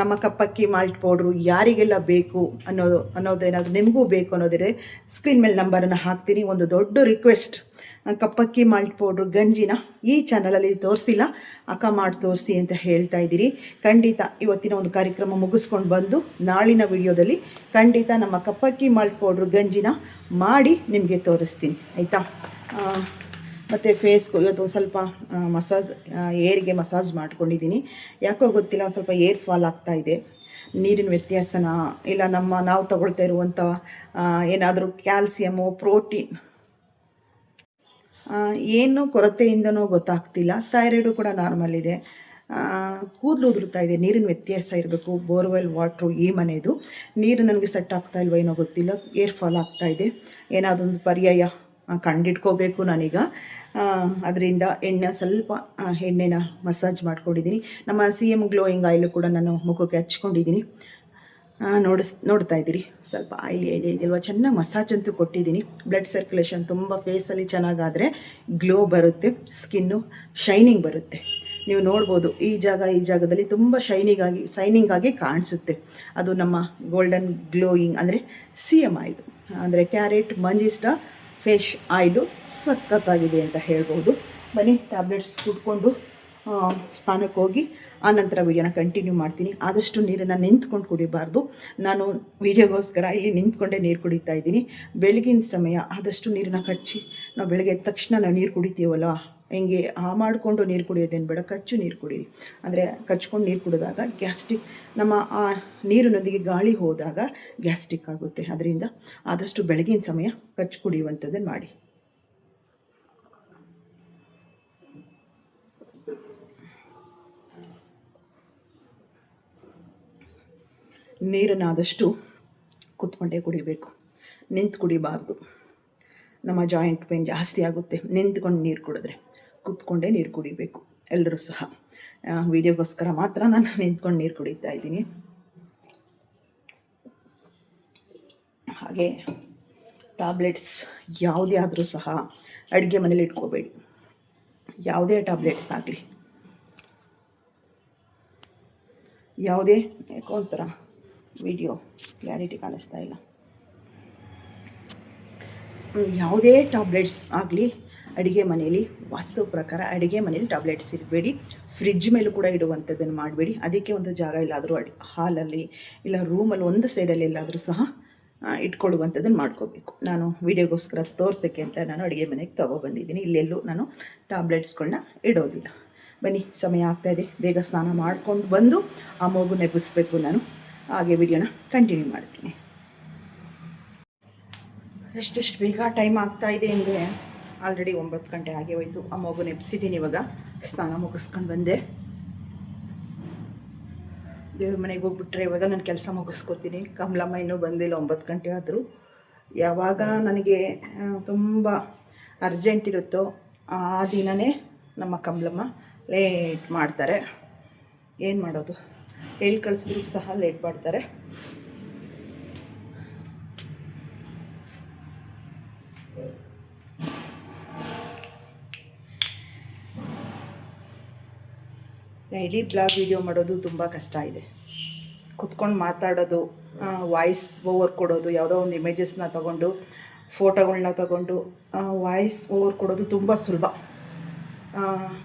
ನಮ್ಮ ಕಪ್ಪಕ್ಕಿ ಮಾಲ್ಟ್ ಪೌಡ್ರು ಯಾರಿಗೆಲ್ಲ ಬೇಕು ಅನ್ನೋದು ಅನ್ನೋದೇನಾದರೂ ನಿಮಗೂ ಬೇಕು ಅನ್ನೋದಿದೆ ಸ್ಕ್ರೀನ್ ಮೇಲೆ ನಂಬರನ್ನು ಹಾಕ್ತೀನಿ. ಒಂದು ದೊಡ್ಡ ರಿಕ್ವೆಸ್ಟ್ ಕಪ್ಪಕ್ಕಿ ಮಾಲ್ಟ್ ಪೌಡ್ರು ಗಂಜಿನ ಈ ಚಾನಲಲ್ಲಿ ತೋರಿಸಿಲ್ಲ. ಅಕ್ಕ ಮಾಡಿ ತೋರಿಸಿ ಅಂತ ಹೇಳ್ತಾ ಇದ್ದೀರಿ. ಖಂಡಿತ ಇವತ್ತಿನ ಒಂದು ಕಾರ್ಯಕ್ರಮ ಮುಗಿಸ್ಕೊಂಡು ಬಂದು ನಾಳಿನ ವಿಡಿಯೋದಲ್ಲಿ ಖಂಡಿತ ನಮ್ಮ ಕಪ್ಪಕ್ಕಿ ಮಾಲ್ಟ್ ಪೌಡ್ರು ಗಂಜಿನ ಮಾಡಿ ನಿಮಗೆ ತೋರಿಸ್ತೀನಿ. ಆಯಿತಾ? ಮತ್ತು ಫೇಸ್ಗೂ ಇವತ್ತು ಒಂದು ಸ್ವಲ್ಪ ಮಸಾಜ್ ಏರಿಗೆ ಮಸಾಜ್ ಮಾಡ್ಕೊಂಡಿದ್ದೀನಿ. ಯಾಕೋ ಗೊತ್ತಿಲ್ಲ, ಒಂದು ಸ್ವಲ್ಪ ಏರ್ ಫಾಲ್ ಆಗ್ತಾ ಇದೆ. ನೀರಿನ ವ್ಯತ್ಯಾಸನ, ಇಲ್ಲ ನಮ್ಮ ನಾವು ತಗೊಳ್ತಾ ಇರುವಂಥ ಏನಾದರೂ ಕ್ಯಾಲ್ಸಿಯಮು ಪ್ರೋಟೀನ್ ಏನು ಕೊರತೆಯಿಂದನೋ ಗೊತ್ತಾಗ್ತಿಲ್ಲ. ಥೈರಾಯ್ಡು ಕೂಡ ನಾರ್ಮಲ್ ಇದೆ. ಕೂದಲು ಉದುರುತ್ತಾ ಇದೆ. ನೀರಿನ ವ್ಯತ್ಯಾಸ ಇರಬೇಕು. ಬೋರ್ವೆಲ್ ವಾಟ್ರು ಈ ಮನೆಯದು ನೀರು ನನಗೆ ಸೆಟ್ ಆಗ್ತಾ ಇಲ್ವ ಏನೋ ಗೊತ್ತಿಲ್ಲ. ಏರ್ ಫಾಲ್ ಆಗ್ತಾ ಇದೆ. ಏನಾದೊಂದು ಪರ್ಯಾಯ ಕಂಡಿಡ್ಕೋಬೇಕು ನಾನೀಗ. ಅದರಿಂದ ಎಣ್ಣೆ, ಸ್ವಲ್ಪ ಎಣ್ಣೆನ ಮಸಾಜ್ ಮಾಡ್ಕೊಂಡಿದ್ದೀನಿ ನಮ್ಮ ಸಿ ಎಂ ಗ್ಲೋಯಿಂಗ್ ಆಯಿಲು ಕೂಡ ನಾನು ಮುಖಕ್ಕೆ ಹಚ್ಕೊಂಡಿದ್ದೀನಿ ನೋಡಿಸ್, ನೋಡ್ತಾ ಇದ್ದೀರಿ. ಸ್ವಲ್ಪ ಆಯಿಲಿ ಆಯಿಲಿ ಇದೆಯಲ್ವ ಚೆನ್ನಾಗಿ ಮಸಾಜ್ ಅಂತೂ ಕೊಟ್ಟಿದ್ದೀನಿ ಬ್ಲಡ್ ಸರ್ಕ್ಯುಲೇಷನ್ ತುಂಬ ಫೇಸಲ್ಲಿ ಚೆನ್ನಾಗಾದರೆ ಗ್ಲೋ ಬರುತ್ತೆ ಸ್ಕಿನ್ನು ಶೈನಿಂಗ್ ಬರುತ್ತೆ. ನೀವು ನೋಡ್ಬೋದು, ಈ ಜಾಗ, ಈ ಜಾಗದಲ್ಲಿ ತುಂಬ ಶೈನಿಂಗ್ ಆಗಿ ಸೈನಿಂಗ್ ಆಗಿ ಕಾಣಿಸುತ್ತೆ. ಅದು ನಮ್ಮ ಗೋಲ್ಡನ್ ಗ್ಲೋಯಿಂಗ್ ಅಂದರೆ ಸಿ ಎಂ ಆಯಿಲ್ ಅಂದರೆ ಕ್ಯಾರೆಟ್ ಮಂಜಿಸ್ಟ ಫೇಶ್ ಆಯಿಲು ಸಖತ್ತಾಗಿದೆ ಅಂತ ಹೇಳ್ಬೋದು. ಬನ್ನಿ ಟ್ಯಾಬ್ಲೆಟ್ಸ್ ಕುಟ್ಕೊಂಡು ಆ, ಸ್ನಾನಕ್ಕೆ ಹೋಗಿ ಆನಂತರ ವೀಡಿಯೋನ ಕಂಟಿನ್ಯೂ ಮಾಡ್ತೀನಿ. ಆದಷ್ಟು ನೀರನ್ನು ನಿಂತ್ಕೊಂಡು ಕುಡಿಬಾರ್ದು. ನಾನು ವೀಡಿಯೋಗೋಸ್ಕರ ಇಲ್ಲಿ ನಿಂತ್ಕೊಂಡೇ ನೀರು ಕುಡಿತಾ ಇದ್ದೀನಿ. ಬೆಳಗಿನ ಸಮಯ ಆದಷ್ಟು ನೀರನ್ನು ಕಚ್ಚಿ ನಾವು ಬೆಳಗ್ಗೆ ತಕ್ಷಣ ನಾವು ನೀರು ಕುಡಿತೀವಲ್ಲ ಹಿಂಗೆ ಆ ಮಾಡಿಕೊಂಡು ನೀರು ಕುಡಿಯೋದೇನು ಬೇಡ, ಕಚ್ಚು ನೀರು ಕುಡೀರಿ. ಅಂದರೆ ಕಚ್ಕೊಂಡು ನೀರು ಕುಡಿದಾಗ ಗ್ಯಾಸ್ಟ್ರಿಕ್, ನಮ್ಮ ಆ ನೀರಿನೊಂದಿಗೆ ಗಾಳಿ ಹೋದಾಗ ಗ್ಯಾಸ್ಟ್ರಿಕ್ ಆಗುತ್ತೆ. ಅದರಿಂದ ಆದಷ್ಟು ಬೆಳಗಿನ ಸಮಯ ಕಚ್ಚು ಕುಡಿಯುವಂಥದ್ದನ್ನು ಮಾಡಿ. ನೀರನ್ನು ಆದಷ್ಟು ಕೂತ್ಕೊಂಡೇ ಕುಡಿಬೇಕು. ನಿಂತು ಕುಡಿಬಾರ್ದು. ನಮ್ಮ ಜಾಯಿಂಟ್ ಪೇನ್ ಜಾಸ್ತಿ ಆಗುತ್ತೆ. ನಿಂತ್ಕೊಂಡು ನೀರು ಕುಡಿದ್ರೆ. ಕೂತ್ಕೊಂಡೇ ನೀರು ಕುಡಿಬೇಕು. ಎಲ್ಲರೂ ಸಹ. ವಿಡಿಯೋಗೋಸ್ಕರ ಮಾತ್ರ ನಾನು ನಿಂತ್ಕೊಂಡು ನೀರು ಕುಡಿತಾ ಇದ್ದೀನಿ. ಹಾಗೆ ಟ್ಯಾಬ್ಲೆಟ್ಸ್ ಯಾವುದೇ ಆದರೂ ಸಹ ಅಡುಗೆ ಮನೇಲಿ ಇಟ್ಕೋಬೇಡಿ. ಯಾವುದೇ ಟ್ಯಾಬ್ಲೆಟ್ಸ್ ಆಗಲಿ. ಯಾವುದೇ ಯಾಕೋ ಒಂಥರ ವಿಡಿಯೋ ಕ್ಲಾರಿಟಿ ಕಾಣಿಸ್ತಾ ಇಲ್ಲ. ಯಾವುದೇ ಟ್ಯಾಬ್ಲೆಟ್ಸ್ ಆಗಲಿ ಅಡುಗೆ ಮನೆಯಲ್ಲಿ ವಾಸ್ತು ಪ್ರಕಾರ ಅಡುಗೆ ಮನೇಲಿ ಟ್ಯಾಬ್ಲೆಟ್ಸ್ ಇರಬೇಡಿ. ಫ್ರಿಜ್ ಮೇಲೂ ಕೂಡ ಇಡುವಂಥದ್ದನ್ನು ಮಾಡಬೇಡಿ. ಅದಕ್ಕೆ ಒಂದು ಜಾಗ ಎಲ್ಲಾದರೂ ಅಡ್ ಹಾಲಲ್ಲಿ ಇಲ್ಲ ರೂಮಲ್ಲಿ ಒಂದು ಸೈಡಲ್ಲಿ ಎಲ್ಲಾದರೂ ಸಹ ಇಟ್ಕೊಳ್ಳುವಂಥದ್ದನ್ನು ಮಾಡ್ಕೋಬೇಕು. ನಾನು ವಿಡಿಯೋಗೋಸ್ಕರ ತೋರ್ಸೋಕ್ಕೆ ಅಂತ ನಾನು ಅಡುಗೆ ಮನೆಗೆ ತೊಗೊಬಂದಿದ್ದೀನಿ ಇಲ್ಲೆಲ್ಲೂ ನಾನು ಟ್ಯಾಬ್ಲೆಟ್ಸ್ಗಳನ್ನ ಇಡೋದಿಲ್ಲ. ಬನ್ನಿ, ಸಮಯ ಆಗ್ತಾಯಿದೆ ಬೇಗ ಸ್ನಾನ ಮಾಡ್ಕೊಂಡು ಬಂದು ಆ ಮಗು ನೆಪಿಸ್ಬೇಕು ನಾನು. ಹಾಗೆ ವಿಡಿಯೋನ ಕಂಟಿನ್ಯೂ ಮಾಡ್ತೀನಿ. ಎಷ್ಟೆಷ್ಟು ಬೇಗ ಟೈಮ್ ಆಗ್ತಾಯಿದೆ ಅಂದರೆ ಆಲ್ರೆಡಿ ಒಂಬತ್ತು ಗಂಟೆ ಆಗಿ ಹೋಯ್ತು. ಆ ಮಗು ನೆಪ್ಸಿದ್ದೀನಿ ಇವಾಗ. ಸ್ನಾನ ಮುಗಿಸ್ಕೊಂಡು ಬಂದೆ. ದೇವ್ರ ಮನೆಗೆ ಹೋಗ್ಬಿಟ್ರೆ ಇವಾಗ ನಾನು ಕೆಲಸ ಮುಗಿಸ್ಕೊತೀನಿ. ಕಮಲಮ್ಮ ಇನ್ನೂ ಬಂದಿಲ್ಲ, ಒಂಬತ್ತು ಗಂಟೆ ಆದರೂ. ಯಾವಾಗ ನನಗೆ ತುಂಬ ಅರ್ಜೆಂಟ್ ಇರುತ್ತೋ ಆ ದಿನವೇ ನಮ್ಮ ಕಮಲಮ್ಮ ಲೇಟ್ ಮಾಡ್ತಾರೆ. ಏನು ಮಾಡೋದು? ಹೇಳಿ ಕಳಿಸಿದ್ರು ಸಹ ಲೇಟ್ ಮಾಡ್ತಾರೆ. ಡೈಲಿ ಬ್ಲಾಗ್ ವಿಡಿಯೋ ಮಾಡೋದು ತುಂಬ ಕಷ್ಟ ಇದೆ. ಕುತ್ಕೊಂಡು ಮಾತಾಡೋದು ವಾಯ್ಸ್ ಓವರ್ ಕೊಡೋದು, ಯಾವುದೋ ಒಂದು ಇಮೇಜಸ್ನ ತಗೊಂಡು ಫೋಟೋಗಳನ್ನ ತಗೊಂಡು ವಾಯ್ಸ್ ಓವರ್ ಕೊಡೋದು ತುಂಬ ಸುಲಭ.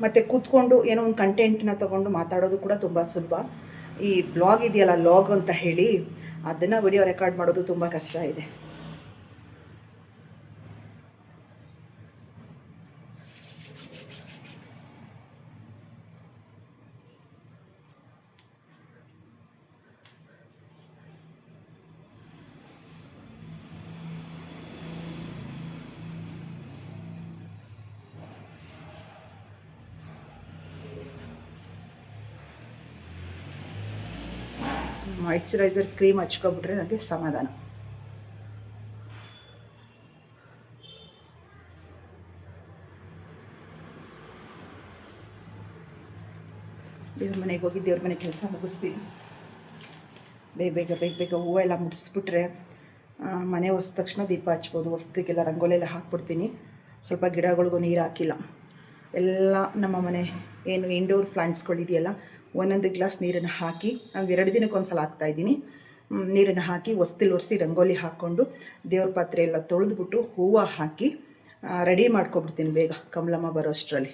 ಮತ್ತು ಕೂತ್ಕೊಂಡು ಏನೋ ಒಂದು ಕಂಟೆಂಟ್ನ ತಗೊಂಡು ಮಾತಾಡೋದು ಕೂಡ ತುಂಬ ಸುಲಭ. ಈ ಬ್ಲಾಗ್ ಇದೆಯಲ್ಲ ಲಾಗ್ ಅಂತ ಹೇಳಿ, ಅದನ್ನು ವಿಡಿಯೋ ರೆಕಾರ್ಡ್ ಮಾಡೋದು ತುಂಬ ಕಷ್ಟ ಇದೆ. ಮಾಯಿಶ್ಚರೈಸರ್ ಕ್ರೀಮ್ ಹಚ್ಕೊಬಿಟ್ರೆ ನನಗೆ ಸಮಾಧಾನ. ದೇವ್ರ ಮನೆಗೆ ಹೋಗಿ ದೇವ್ರ ಮನೆ ಕೆಲಸ ಮುಗಿಸ್ತೀನಿ. ಬೇಗ ಬೇಗ ಬೇಗ ಬೇಗ ಹೂವು ಎಲ್ಲ ಮುಡಿಸ್ಬಿಟ್ರೆ ಮನೆ ಹೊಸ ತಕ್ಷಣ ದೀಪ ಹಚ್ಬೋದು. ಹೊಸ್ತಿಗೆಲ್ಲ ರಂಗೋಲಿ ಎಲ್ಲ ಹಾಕ್ಬಿಡ್ತೀನಿ. ಸ್ವಲ್ಪ ಗಿಡಗಳಿಗೂ ನೀರು ಹಾಕಿಲ್ಲ. ಎಲ್ಲ ನಮ್ಮ ಮನೆ ಏನು ಇಂಡೋರ್ ಪ್ಲಾಂಟ್ಸ್ಗಳಿದೆಯಲ್ಲ ಒಂದೊಂದು ಗ್ಲಾಸ್ ನೀರನ್ನು ಹಾಕಿ, ನಾವು ಎರಡು ದಿನಕ್ಕೆ ಒಂದು ಸಲ ಹಾಕ್ತಾಯಿದ್ದೀನಿ ನೀರನ್ನು ಹಾಕಿ ಹೊಸ್ತಿಲ್ ಒರೆಸಿ ರಂಗೋಲಿ ಹಾಕ್ಕೊಂಡು ದೇವ್ರ ಪಾತ್ರೆ ಎಲ್ಲ ತೊಳೆದ್ಬಿಟ್ಟು ಹೂವು ಹಾಕಿ ರೆಡಿ ಮಾಡ್ಕೊಬಿಡ್ತೀನಿ ಬೇಗ, ಕಮಲಮ್ಮ ಬರೋ ಅಷ್ಟರಲ್ಲಿ.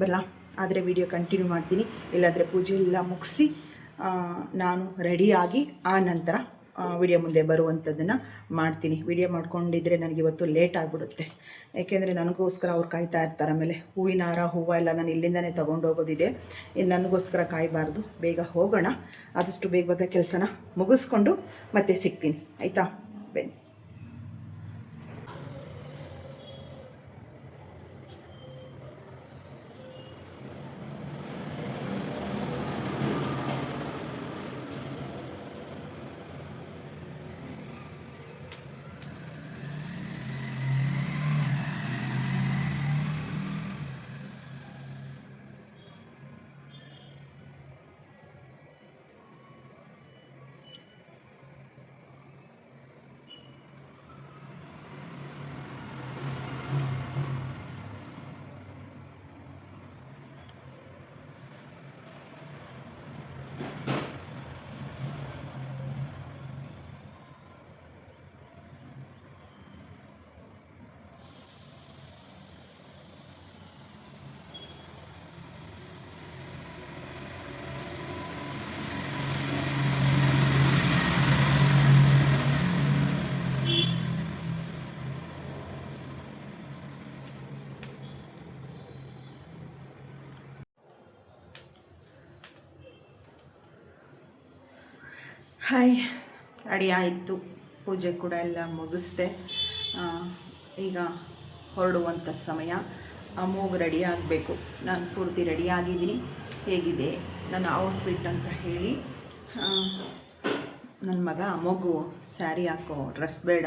ಬರಲ್ಲ ಆದರೆ ವಿಡಿಯೋ ಕಂಟಿನ್ಯೂ ಮಾಡ್ತೀನಿ. ಇಲ್ಲಾಂದರೆ ಪೂಜೆ ಎಲ್ಲ ಮುಗಿಸಿ ನಾನು ರೆಡಿಯಾಗಿ ಆ ನಂತರ ವಿಡಿಯೋ ಮುಂದೆ ಬರುವಂಥದ್ದನ್ನು ಮಾಡ್ತೀನಿ. ವಿಡಿಯೋ ಮಾಡ್ಕೊಂಡಿದ್ರೆ ನನಗೆ ಇವತ್ತು ಲೇಟ್ ಆಗಿಬಿಡುತ್ತೆ. ಏಕೆಂದರೆ ನನಗೋಸ್ಕರ ಅವ್ರು ಕಾಯ್ತಾ ಇರ್ತಾರೆ ಆಮೇಲೆ ಹೂವಿನ ಹಾರ, ಹೂವು ಎಲ್ಲ ನಾನು ಇಲ್ಲಿಂದನೇ ತೊಗೊಂಡು ಹೋಗೋದಿದೆ. ಇನ್ನು ನನಗೋಸ್ಕರ ಕಾಯಬಾರ್ದು. ಬೇಗ ಹೋಗೋಣ. ಆದಷ್ಟು ಬೇಗ ಬೇಗ ಕೆಲಸನ ಮುಗಿಸ್ಕೊಂಡು ಮತ್ತೆ ಸಿಗ್ತೀನಿ. ಆಯಿತಾ? ಬನ್ನಿ. ಹಾಯ್. ಅಡಿ ಆಯಿತು. ಪೂಜೆ ಕೂಡ ಎಲ್ಲ ಮುಗಿಸ್ದೆ. ಈಗ ಹೊರಡುವಂಥ ಸಮಯ. ಅಮೋಘ ರೆಡಿ ಆಗಬೇಕು. ನಾನು ಪೂರ್ತಿ ರೆಡಿ ಆಗಿದ್ದೀನಿ. ಹೇಗಿದೆ? ನನ್ನ ಔಟ್ಫಿಟ್ ಅಂತ ಹೇಳಿ. ಆ, ನನ್ನ ಮಗ ಮಗು ಸ್ಯಾರಿ ಹಾಕೋ ಡ್ರೆಸ್ ಬೇಡ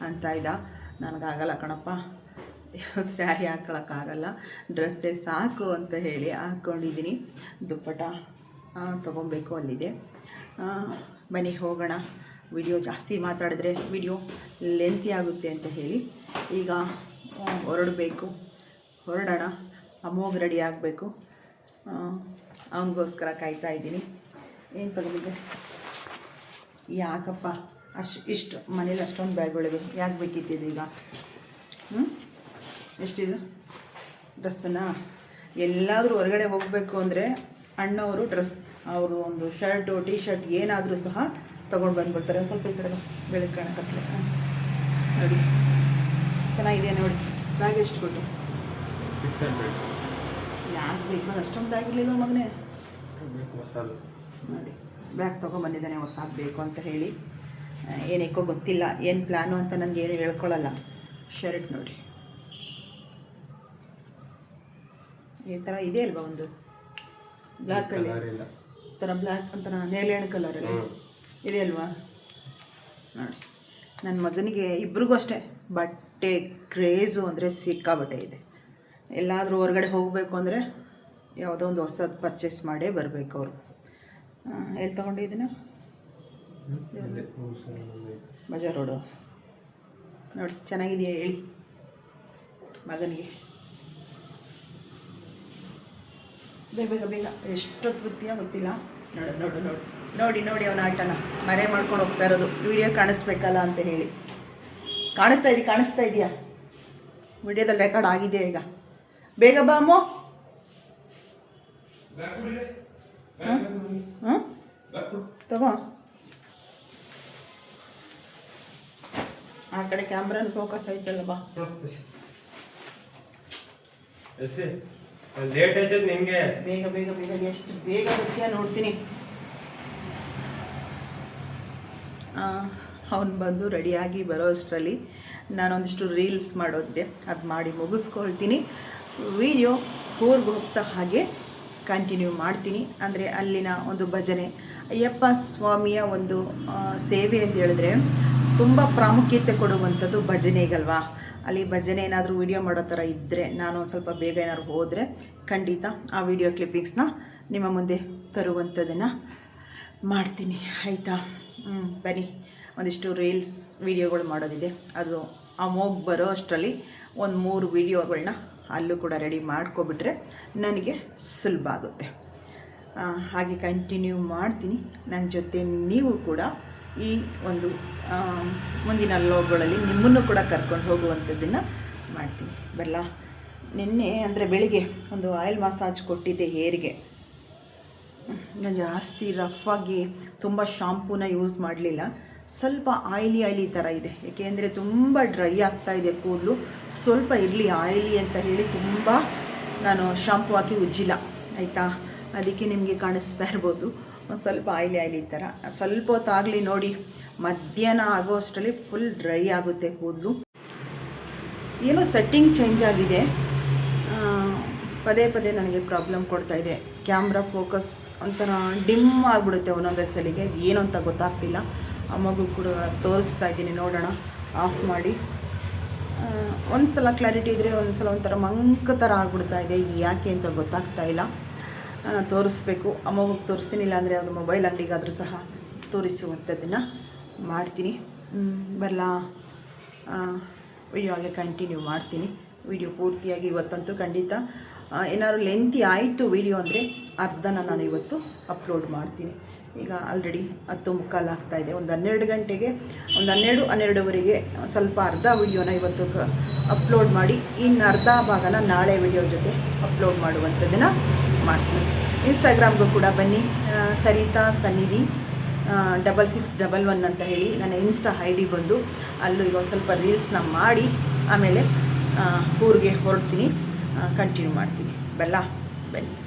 ಅಂತ ಇದ್ದ ನನಗಾಗಲ್ಲ ಕಣಪ್ಪ. ಸ್ಯಾರಿ ಹಾಕೊಳಕ್ಕಾಗಲ್ಲ ಡ್ರೆಸ್ಸೇ ಸಾಕು ಅಂತ ಹೇಳಿ ಹಾಕ್ಕೊಂಡಿದ್ದೀನಿ ದುಪ್ಪಟ ತೊಗೊಬೇಕು ಅಲ್ಲಿದೆ ಆ, ಬನ್ನಿ ಹೋಗೋಣ. ವಿಡಿಯೋ ಜಾಸ್ತಿ ಮಾತಾಡಿದ್ರೆ ವಿಡಿಯೋ ಲೆಂತಿ ಆಗುತ್ತೆ ಅಂತ ಹೇಳಿ. ಈಗ ಹೊರಡಬೇಕು. ಹೊರಡೋಣ. ಅಮೋಘ ರೆಡಿ ಆಗಬೇಕು. ಅವನಿಗೋಸ್ಕರ ಕಾಯ್ತಾ ಇದ್ದೀನಿ. ಏನು ತಗೊಂಡಿದ್ದೆ ಯಾಕಪ್ಪ? ಅಷ್ಟು ಇಷ್ಟು, ಮನೇಲಿ ಅಷ್ಟೊಂದು ಬ್ಯಾಗ್ಗಳಿವೆ. ಯಾಕೆ ಬೇಕಿತ್ತಿದ್ದು ಈಗ? ಹ್ಞೂ ಎಷ್ಟಿದು? ಡ್ರೆಸ್ಸನ್ನ? ಎಲ್ಲಾದರೂ ಹೊರಗಡೆ ಹೋಗಬೇಕು ಅಂದರೆ ಅಣ್ಣವರು ಡ್ರೆಸ್ ಅವರು ಒಂದು ಶರ್ಟು ಟಿ ಶರ್ಟ್ ಏನಾದರೂ ಸಹ ತೊಗೊಂಡು ಬಂದ್ಬಿಡ್ತಾರೆ. ಸ್ವಲ್ಪ ಈ ಕಡೆ ಬೆಳಗ್ಗೆ ಕಾಣಕತ್ತಲೆ ನೋಡಿ. ಚೆನ್ನಾಗಿದೆ ನೋಡಿ. ಬ್ಯಾಗ್ ಎಷ್ಟು ಕೊಟ್ಟು ಸಿಕ್ಸ್ ಹಂಡ್ರೆಡ್ ಯಾಕೆ ಬೇಕು? ಅಷ್ಟೊಂದು ಬ್ಯಾಗ್ ಇರಲಿಲ್ಲ ಮಗನೇ ನೋಡಿ. ಬ್ಯಾಗ್ ತೊಗೊಂಬಂದಿದ್ದಾನೆ ಹೊಸದು ಬೇಕು ಅಂತ ಹೇಳಿ. ಏನೇಕೋ ಏನಕ್ಕೋ ಗೊತ್ತಿಲ್ಲ. ಏನು ಪ್ಲ್ಯಾನು ಅಂತ ನನಗೆ ಏನು ಹೇಳ್ಕೊಳ್ಳಲ್ಲ ಶರ್ಟ್ ನೋಡಿ. ಈ ಥರ ಇದೆ ಅಲ್ವಾ ಒಂದು? ಬ್ಲ್ಯಾಕಲ್ಲಿ ಥರ ಬ್ಲ್ಯಾಕ್ ಒಂಥರ ನೇಲೇಣು ಕಲರಲ್ಲಿ ಇದೆ ಅಲ್ವಾ? ನೋಡಿ. ನನ್ನ ಮಗನಿಗೆ ಇಬ್ರಿಗೂ ಅಷ್ಟೇ. ಬಟ್ಟೆ ಕ್ರೇಜು ಅಂದರೆ ಸಿಕ್ಕಾಬಟ್ಟೆ ಇದೆ. ಎಲ್ಲಾದರೂ ಹೊರಗಡೆ ಹೋಗಬೇಕು ಅಂದರೆ ಯಾವುದೋ ಒಂದು ಹೊಸದು ಪರ್ಚೇಸ್ ಮಾಡೇ ಬರಬೇಕು ಅವರು. ಎಲ್ಲಿ ತೊಗೊಂಡಿದ್ದೀನ ಇದನ್ನು? ಬಜಾರ್ ರೋಡು. ನೋಡಿ ಚೆನ್ನಾಗಿದೆಯಾ ಹೇಳಿ ಮಗನಿಗೆ? ಬೇಗ ಬೇಗ ಬೇಗ. ಎಷ್ಟೊತ್ತು ಗೊತ್ತಿಲ್ಲ. ನೋಡು ನೋಡು ನೋಡು. ನೋಡಿ ನೋಡಿ ಅವನ ಆಟನ. ಮರೆ ಮಾಡ್ಕೊಂಡು ಹೋಗ್ತಾ ಇರೋದು. ವಿಡಿಯೋ ಕಾಣಿಸ್ಬೇಕಲ್ಲ ಅಂತ ಹೇಳಿ. ಕಾಣಿಸ್ತಾ ಇದೆಯಾ ಕಾಣಿಸ್ತಾ ಇದೆಯಾ? ವಿಡಿಯೋದಲ್ಲಿ ರೆಕಾರ್ಡ್ ಆಗಿದೆ ಈಗ. ಬೇಗ ಬಾ ಅಮ್ಮ. ತಗೋ. ಆ ಕಡೆ ಕ್ಯಾಮ್ರಲ್ಲಿ ಫೋಕಸ್ ಐತಲ್ಲ ಬಾ. ಲೇಟ್ ಆಯ್ತದ ನಿಮಗೆ. ಬೇಗ ಬೇಗ ಬೇಗ, ಎಷ್ಟು ಬೇಗ ಬರ್ತೀಯ ನೋಡ್ತೀನಿ. ಅವನು ಬಂದು ರೆಡಿಯಾಗಿ ಬರೋ ಅಷ್ಟರಲ್ಲಿ ನಾನೊಂದಿಷ್ಟು ರೀಲ್ಸ್ ಮಾಡೋದೆ ಅದು ಮಾಡಿ ಮುಗಿಸ್ಕೊಳ್ತೀನಿ. ವಿಡಿಯೋ ಊರಿಗೆ ಹೋಗ್ತಾ ಹಾಗೆ ಕಂಟಿನ್ಯೂ ಮಾಡ್ತೀನಿ. ಅಂದರೆ ಅಲ್ಲಿನ ಒಂದು ಭಜನೆ. ಅಯ್ಯಪ್ಪ ಸ್ವಾಮಿಯ ಒಂದು ಸೇವೆ ಅಂತ ಹೇಳಿದ್ರೆ ತುಂಬ ಪ್ರಾಮುಖ್ಯತೆ ಕೊಡುವಂಥದ್ದು ಭಜನೆಗಲ್ವಾ? ಅಲ್ಲಿ ಭಜನೆ ಏನಾದರೂ ವಿಡಿಯೋ ಮಾಡೋ ಥರ ಇದ್ದರೆ ನಾನು ಸ್ವಲ್ಪ ಬೇಗ ಏನಾದ್ರು ಹೋದರೆ ಖಂಡಿತ ಆ ವಿಡಿಯೋ ಕ್ಲಿಪ್ಪಿಂಗ್ಸ್ನ ನಿಮ್ಮ ಮುಂದೆ ತರುವಂಥದ್ದನ್ನು ಮಾಡ್ತೀನಿ. ಆಯಿತಾ? ಹ್ಞೂ ಬನ್ನಿ. ಒಂದಿಷ್ಟು ರೀಲ್ಸ್ ವಿಡಿಯೋಗಳು ಮಾಡೋದಿದೆ. ಅದು ಆ ಮೋಗ್ ಬರೋ ಅಷ್ಟರಲ್ಲಿ ಒಂದು ಮೂರು ವಿಡಿಯೋಗಳನ್ನ ಅಲ್ಲೂ ಕೂಡ ರೆಡಿ ಮಾಡ್ಕೊಬಿಟ್ರೆ ನನಗೆ ಸುಲಭ ಆಗುತ್ತೆ. ಹಾಗೆ ಕಂಟಿನ್ಯೂ ಮಾಡ್ತೀನಿ. ನನ್ನ ಜೊತೆ ನೀವು ಕೂಡ ಈ ಒಂದು ಮುಂದಿನ ಲೋಗಳಲ್ಲಿ ನಿಮ್ಮನ್ನು ಕೂಡ ಕರ್ಕೊಂಡು ಹೋಗುವಂಥದ್ದನ್ನು ಮಾಡ್ತೀನಿ. ಬರಲ್ಲ ನಿನ್ನೆ ಅಂದರೆ ಬೆಳಿಗ್ಗೆ ಒಂದು ಆಯಿಲ್ ಮಸಾಜ್ ಕೊಟ್ಟಿದ್ದೆ ಹೇರಿಗೆ. ನಾನು ಜಾಸ್ತಿ ರಫ್ ಆಗಿ ತುಂಬ ಶಾಂಪೂನ ಯೂಸ್ ಮಾಡಲಿಲ್ಲ. ಸ್ವಲ್ಪ ಆಯಿಲಿ ಆಯಿಲಿ ಥರ ಇದೆ. ಏಕೆಂದರೆ ತುಂಬ ಡ್ರೈ ಆಗ್ತಾ ಇದೆ ಕೂದಲು. ಸ್ವಲ್ಪ ಇರಲಿ ಆಯಿಲಿ ಅಂತ ಹೇಳಿ ತುಂಬ ನಾನು ಶಾಂಪು ಹಾಕಿ ಉಜ್ಜಿಲ್ಲ. ಆಯಿತಾ? ಅದಕ್ಕೆ ನಿಮಗೆ ಕಾಣಿಸ್ತಾ ಇರ್ಬೋದು. ಸ್ವಲ್ಪ ಆಯ್ಲಿ ಆಯ್ಲಿ ಥರ ಸ್ವಲ್ಪ ಹೊತ್ತಾಗಲಿ ನೋಡಿ, ಮಧ್ಯಾಹ್ನ ಆಗೋ ಅಷ್ಟರಲ್ಲಿ ಫುಲ್ ಡ್ರೈ ಆಗುತ್ತೆ ಕೂದಲು. ಏನೋ ಸೆಟ್ಟಿಂಗ್ ಚೇಂಜ್ ಆಗಿದೆ. ಪದೇ ಪದೇ ನನಗೆ ಪ್ರಾಬ್ಲಮ್ ಕೊಡ್ತಾ ಇದೆ. ಕ್ಯಾಮ್ರಾ ಫೋಕಸ್ ಒಂಥರ ಡಿಮ್ ಆಗಿಬಿಡುತ್ತೆ ಒಂದೊಂದೇ ಸಲಿಗೆ. ಏನು ಅಂತ ಗೊತ್ತಾಗ್ತಿಲ್ಲ. ಆ ಮಗು ಕೂಡ ತೋರಿಸ್ತಾ ಇದ್ದೀನಿ, ನೋಡೋಣ. ಆಫ್ ಮಾಡಿ. ಒಂದು ಸಲ ಕ್ಲಾರಿಟಿ ಇದ್ದರೆ ಒಂದು ಸಲ ಒಂಥರ ಮಂಕ ಥರ ಆಗ್ಬಿಡ್ತಾ ಇದೆ. ಯಾಕೆ ಅಂತ ಗೊತ್ತಾಗ್ತಾ ಇಲ್ಲ. ತೋರಿಸ್ಬೇಕು. ಅಮ್ಮಗೆ ತೋರಿಸ್ತೀನಿ, ಇಲ್ಲಾಂದರೆ ಅವ್ರ ಮೊಬೈಲ್ ಅಂಗಡಿಗಾದರೂ ಸಹ ತೋರಿಸುವಂಥದ್ದನ್ನು ಮಾಡ್ತೀನಿ. ಬರಲ್ಲ ವಿಡಿಯೋ ಹಾಗೆ ಕಂಟಿನ್ಯೂ ಮಾಡ್ತೀನಿ. ವಿಡಿಯೋ ಪೂರ್ತಿಯಾಗಿ ಇವತ್ತಂತೂ ಖಂಡಿತ ಏನಾದರೂ ಲೆಂತಿ ಆಯಿತು ವಿಡಿಯೋ ಅಂದರೆ ಅರ್ಧನ ನಾನು ಇವತ್ತು ಅಪ್ಲೋಡ್ ಮಾಡ್ತೀನಿ. ಈಗ ಆಲ್ರೆಡಿ ಹತ್ತು ಮುಕ್ಕಾಲು ಆಗ್ತಾ ಇದೆ. ಒಂದು ಹನ್ನೆರಡು ಗಂಟೆಗೆ, ಒಂದು ಹನ್ನೆರಡು, ಹನ್ನೆರಡುವರೆಗೆ ಸ್ವಲ್ಪ ಅರ್ಧ ವಿಡಿಯೋನ ಇವತ್ತು ಅಪ್ಲೋಡ್ ಮಾಡಿ ಇನ್ನು ಅರ್ಧ ಭಾಗನ ನಾಳೆ ವಿಡಿಯೋ ಜೊತೆ ಅಪ್ಲೋಡ್ ಮಾಡುವಂಥದ್ದನ್ನು ಮಾಡ್ತೀನಿ. ಇನ್ಸ್ಟಾಗ್ರಾಮ್ಗೂ ಕೂಡ ಬನ್ನಿ. ಸರಿತಾ ಸನ್ನಿಧಿ ಡಬಲ್ ಸಿಕ್ಸ್ ಡಬಲ್ ಒನ್ ಅಂತ ಹೇಳಿ ನನ್ನ ಇನ್ಸ್ಟಾ ಐ ಡಿ ಬಂದು ಅಲ್ಲೂ ಈಗ ಒಂದು ಸ್ವಲ್ಪ ರೀಲ್ಸ್ನ ಮಾಡಿ, ಆಮೇಲೆ ಊರಿಗೆ ಹೊರಡ್ತೀನಿ. ಕಂಟಿನ್ಯೂ ಮಾಡ್ತೀನಿ. ಬಲ್ಲ? ಬನ್ನಿ.